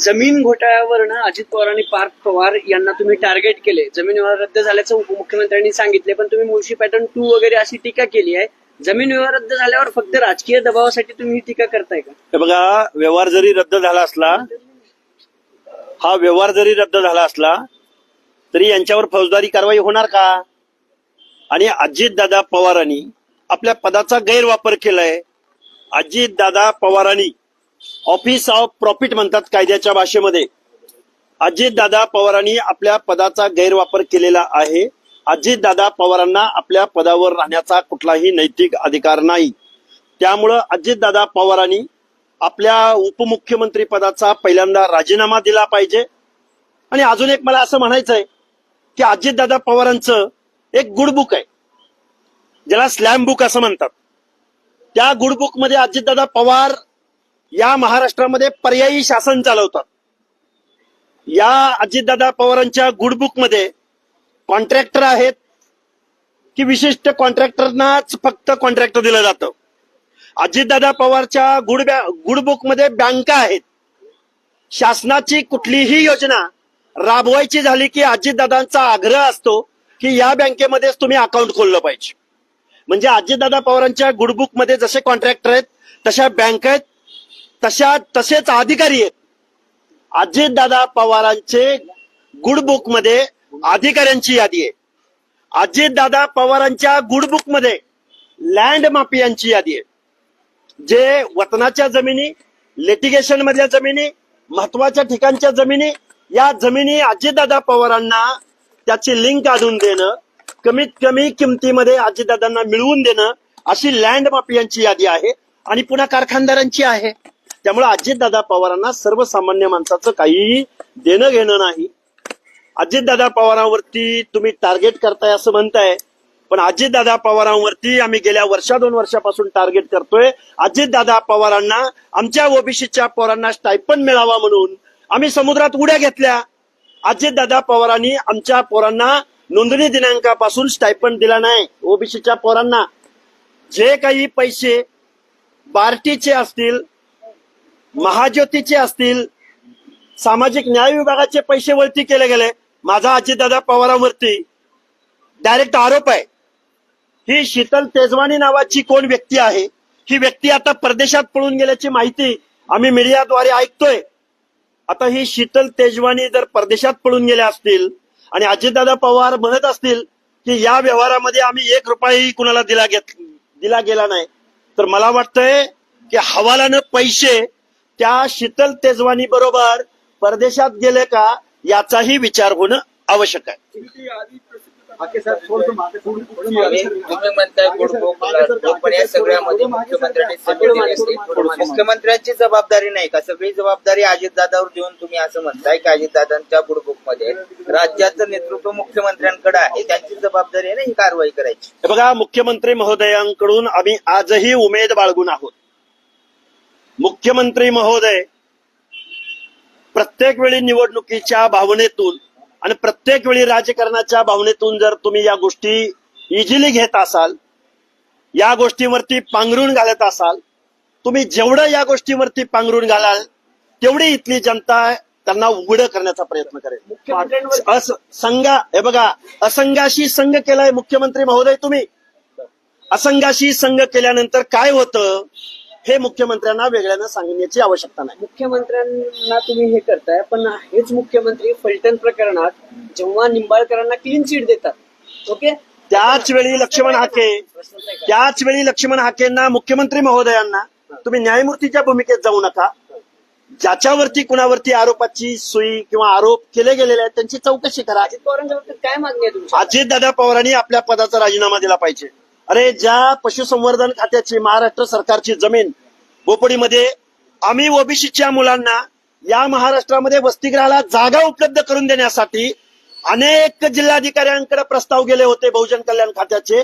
जमीन घोटाळ्यावरनं अजित पवार आणि पार्थ पवार यांना तुम्ही टार्गेट केले. जमीन व्यवहार रद्द झाल्याचं उपमुख्यमंत्र्यांनी सांगितले पण तुम्ही मुळशी पॅटर्न टू वगैरे अशी टीका केली आहे. जमीन व्यवहार रद्द झाल्यावर फक्त राजकीय दबावासाठी तुम्ही ही टीका करताय का? हे बघा व्यवहार जरी रद्द झाला असला हा व्यवहार जरी रद्द झाला असला तरी यांच्यावर फौजदारी कारवाई होणार का? आणि अजितदादा पवारांनी आपल्या पदाचा गैरवापर केलाय. अजितदादा पवारांनी ऑफिस ऑफ प्रॉफिट म्हणतात कायद्याच्या भाषेमध्ये. अजितदादा पवारांनी आपल्या पदाचा गैरवापर केलेला आहे. अजितदादा पवारांना आपल्या पदावर राहण्याचा कुठलाही नैतिक अधिकार नाही. त्यामुळं अजितदादा पवारांनी आपल्या उपमुख्यमंत्री पदाचा पहिल्यांदा राजीनामा दिला पाहिजे. आणि अजून एक मला असं म्हणायचं आहे की अजितदादा पवारांचं एक गुडबुक आहे. ज्याला स्लॅम बुक असं म्हणतात. त्या गुडबुकमध्ये अजितदादा पवार या महाराष्ट्रामध्ये पर्यायी शासन चालवतात. या अजितदादा पवारांच्या गुडबुकमध्ये कॉन्ट्रॅक्टर आहेत की विशिष्ट कॉन्ट्रॅक्टरनाच फक्त कॉन्ट्रॅक्टर दिलं जातं. अजितदादा पवारच्या गुड बॅ मध्ये बँका आहेत. शासनाची कुठलीही योजना राबवायची झाली की अजितदादांचा आग्रह असतो की या बँकेमध्येच तुम्ही अकाउंट खोललं पाहिजे. म्हणजे अजितदादा पवारांच्या गुडबुकमध्ये जसे कॉन्ट्रॅक्टर आहेत तशा बँक आहेत तशा तसेच अधिकारी आहेत. अजितदादा पवारांचे गुडबुकमध्ये अधिकाऱ्यांची यादी आहे. अजितदादा पवारांच्या गुडबुकमध्ये लँड माफियांची यादी आहे. जे वतनाच्या जमिनी लिटिगेशन मधल्या जमिनी महत्त्वाच्या ठिकाणच्या जमिनी या जमिनी अजितदादा पवारांना त्याची लिंक काढून देणं कमीत कमी किमतीमध्ये अजितदादांना मिळवून देणं अशी लँड माफियांची यादी आहे आणि पुन्हा कारखानदारांची आहे. त्यामुळे अजितदादा पवारांना सर्वसामान्य माणसाचं काही देणं घेणं नाही. अजितदादा पवारांवरती तुम्ही टार्गेट करताय असं म्हणताय पण अजितदादा पवारांवरती आम्ही गेल्या वर्षा दोन वर्षापासून टार्गेट करतोय. अजितदादा पवारांना आमच्या ओबीसीच्या पोरांना स्टायपन मिळावा म्हणून आम्ही समुद्रात उड्या घेतल्या. अजितदादा पवारांनी आमच्या पोरांना नोंदणी दिनांकापासून स्टायपन दिला नाही ओबीसीच्या पोरांना. जे काही पैसे बार्टीचे असतील महाज्योतीचे असतील सामाजिक न्याय विभागाचे पैसे वळती केले गेले माझा अजितदादा पवारांवरती. डायरेक्ट आरोप आहे. ही शीतल तेजवानी नावाची कोण व्यक्ती आहे? ही व्यक्ती आता परदेशात पळून गेल्याची माहिती आम्ही मीडियाद्वारे ऐकतोय. आता ही शीतल तेजवानी जर परदेशात पळून गेल्या असतील आणि अजितदादा पवार म्हणत असतील की या व्यवहारामध्ये आम्ही एक रुपयाही कुणाला दिला घेत दिला गेला नाही तर मला वाटतंय की हवालानं पैसे त्या शीतल तेजवानी बरोबर परदेशात गेले का याचाही विचार होणं आवश्यक आहे. तुम्ही तुम्ही म्हणताय गुडबुक गुडबुक पण या सगळ्यामध्ये मुख्यमंत्र्यांनी सगळी दिली असते. मुख्यमंत्र्यांची जबाबदारी नाही का? सगळी जबाबदारी अजितदादावर देऊन तुम्ही असं म्हणताय की अजितदादांच्या गुडबुकमध्ये राज्याचं नेतृत्व मुख्यमंत्र्यांकडे आहे. त्यांची जबाबदारी आहे ना ही कारवाई करायची. हे बघा मुख्यमंत्री महोदयांकडून आम्ही आजही उमेद बाळगून आहोत. मुख्यमंत्री महोदय प्रत्येक वेळी निवडणुकीच्या भावनेतून आणि प्रत्येक वेळी राजकारणाच्या भावनेतून जर तुम्ही या गोष्टी इझिली घेत असाल या गोष्टीवरती पांघरून घालत असाल तुम्ही जेवढं या गोष्टीवरती पांघरून घालाल तेवढी इथली जनता त्यांना उघड करण्याचा प्रयत्न करेल. संघा हे बघा असंघाशी संघ केलाय मुख्यमंत्री महोदय तुम्ही. असंघाशी संघ केल्यानंतर काय होतं? हे मुख्यमंत्र्यांना वेगळ्यानं सांगण्याची आवश्यकता नाही. मुख्यमंत्र्यांना तुम्ही हे करताय पण हेच मुख्यमंत्री फलटण प्रकरणात जेव्हा निंबाळकरांना क्लीन चिट देतात ओके त्याच वेळी लक्ष्मण हाके त्याच वेळी लक्ष्मण हाकेंना मुख्यमंत्री महोदयांना तुम्ही न्यायमूर्तीच्या भूमिकेत जाऊ नका. ज्याच्यावरती कुणावरती आरोपाची सुई किंवा आरोप केले गेलेले आहेत त्यांची चौकशी करा. अजित पवारांच्या बाबतीत काय मागणी आहे तुमची? अजितदादा पवारांनी आपल्या पदाचा राजीनामा दिला पाहिजे. अरे ज्या पशुसंवर्धन खात्याची महाराष्ट्र सरकारची जमीन बोपडीमध्ये आम्ही ओबीसीच्या मुलांना या महाराष्ट्रामध्ये वसतिगृहाला जागा उपलब्ध करून देण्यासाठी अनेक जिल्हाधिकाऱ्यांकडे प्रस्ताव गेले होते बहुजन कल्याण खात्याचे.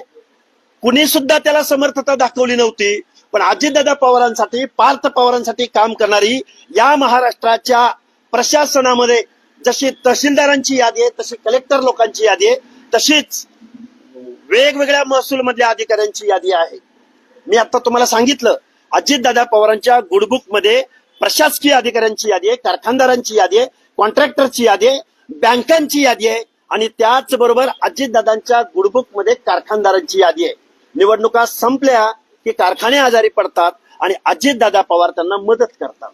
कुणी सुद्धा त्याला समर्थता दाखवली नव्हती पण अजितदादा पवारांसाठी पार्थ पवारांसाठी काम करणारी या महाराष्ट्राच्या प्रशासनामध्ये जशी तहसीलदारांची यादी आहे तशी कलेक्टर लोकांची यादी आहे तशीच वेगवेगळ्या महसूल मधल्या अधिकाऱ्यांची यादी आहे. मी आता तुम्हाला सांगितलं अजितदादा पवारांच्या गुडबुकमध्ये प्रशासकीय अधिकाऱ्यांची यादी आहे कारखानदारांची यादी आहे कॉन्ट्रॅक्टरची यादी आहे बँकांची यादी आहे आणि त्याचबरोबर अजितदादांच्या गुडबुकमध्ये कारखानदारांची यादी आहे. निवडणुका संपल्या की कारखाने आजारी पडतात आणि अजितदादा पवार त्यांना मदत करतात.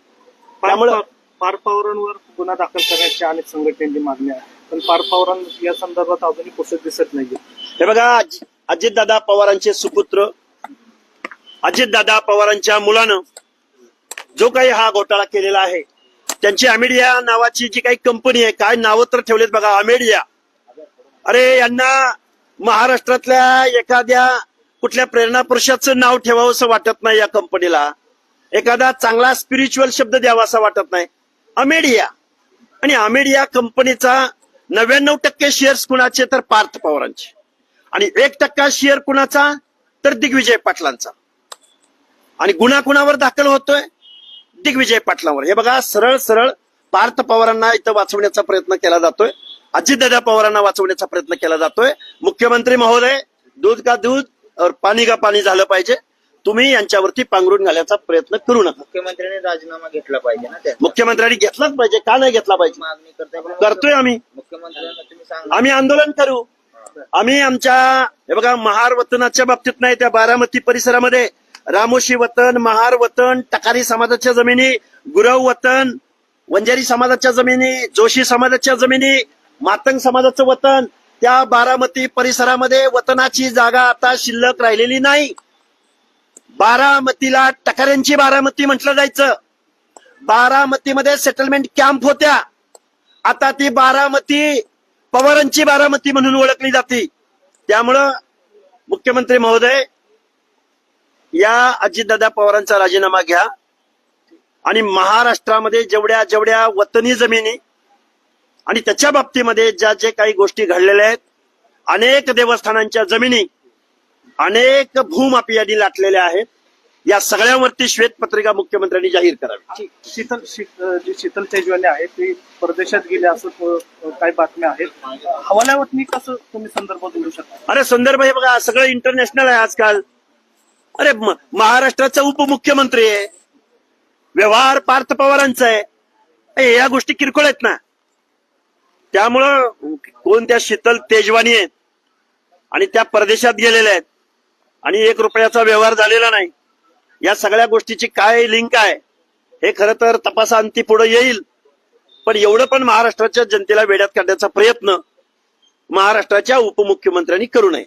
त्यामुळे पार पवारांवर गुन्हा दाखल करण्याची अनेक संघटनांची मागणी आहे. पण पार पवारां या संदर्भात अजूनही कुठे दिसत नाहीये. हे बघा अजितदादा पवारांचे सुपुत्र अजितदादा पवारांच्या मुलानं जो काही हा घोटाळा केलेला आहे त्यांची अमेडिया नावाची जी काही कंपनी आहे काय नावं तर ठेवलेत बघा अमेडिया. अरे यांना महाराष्ट्रातल्या एखाद्या कुठल्या प्रेरणा पुरुषाचं नाव ठेवावं असं वाटत नाही या कंपनीला. एखादा चांगला स्पिरिच्युअल शब्द द्यावा असा वाटत नाही. अमेडिया. आणि अमेडिया कंपनीचा नव्याण्णव टक्के शेअर्स कुणाचे तर पार्थ पवारांचे. आणि एक टक्का शेअर कुणाचा? तर दिग्विजय पाटलांचा. आणि गुन्हा कुणावर दाखल होतोय? दिग्विजय पाटलांवर. हे बघा सरळ सरळ पार्थ पवारांना इथं वाचवण्याचा प्रयत्न केला जातोय. अजितदादा पवारांना वाचवण्याचा प्रयत्न केला जातोय. मुख्यमंत्री महोदय दूध का दूध और पाणी का पाणी झालं पाहिजे. तुम्ही यांच्यावरती पांघरून घालायचा प्रयत्न करू नका. मुख्यमंत्र्यांनी राजीनामा घेतला पाहिजे ना मुख्यमंत्र्यांनी घेतलाच पाहिजे का नाही घेतला पाहिजे? मागणी करताय पण करतोय आम्ही. मुख्यमंत्र्यांना तुम्ही सांगा. आम्ही आंदोलन करू. आम्ही आमच्या हे बघा महार वतनाच्या बाबतीत नाही त्या बारामती परिसरामध्ये रामोशी वतन महार वतन टकारी समाजाच्या जमिनी गुरव वतन वंजारी समाजाच्या जमिनी जोशी समाजाच्या जमिनी मातंग समाजाचं वतन त्या बारामती परिसरामध्ये वतनाची जागा आता शिल्लक राहिलेली नाही. बारामतीला टकाऱ्यांची बारामती म्हटलं जायचं. बारामतीमध्ये सेटलमेंट कॅम्प होत्या. आता ती बारामती पवारांची बारामती म्हणून ओळखली जाते. त्यामुळं मुख्यमंत्री महोदय या अजितदादा पवारांचा राजीनामा घ्या. आणि महाराष्ट्रामध्ये जेवढ्या जेवढ्या वतनी जमिनी आणि त्याच्या बाबतीमध्ये ज्या जे काही गोष्टी घडलेल्या आहेत अनेक देवस्थानांच्या जमिनी अनेक भूमापियांनी लाटलेल्या आहेत. या सगळ्यावरती श्वेतपत्रिका मुख्यमंत्र्यांनी जाहीर करावी. शीतल जी शीतल तेजवानी आहे ती परदेशात गेली असं काही बातम्या आहेत. हवाल्यावरती कसं तुम्ही संदर्भ देऊ शकता? अरे संदर्भ हे बघा सगळं इंटरनॅशनल आहे आजकाल. अरे महाराष्ट्राचा उपमुख्यमंत्री आहे. व्यवहार पार्थ पवारांचा आहे. या गोष्टी किरकोळ आहेत ना. त्यामुळं कोण त्या शीतल तेजवानी आहेत आणि त्या परदेशात गेलेल्या आहेत? आणि एक रुपयाचा व्यवहार झालेला नाही. या सगळ्या गोष्टीची काय लिंक आहे हे खरं तर तपासांती पुढे येईल. पण एवढं पण महाराष्ट्राच्या जनतेला वेड्यात काढण्याचा प्रयत्न महाराष्ट्राच्या उपमुख्यमंत्र्यांनी करू नये.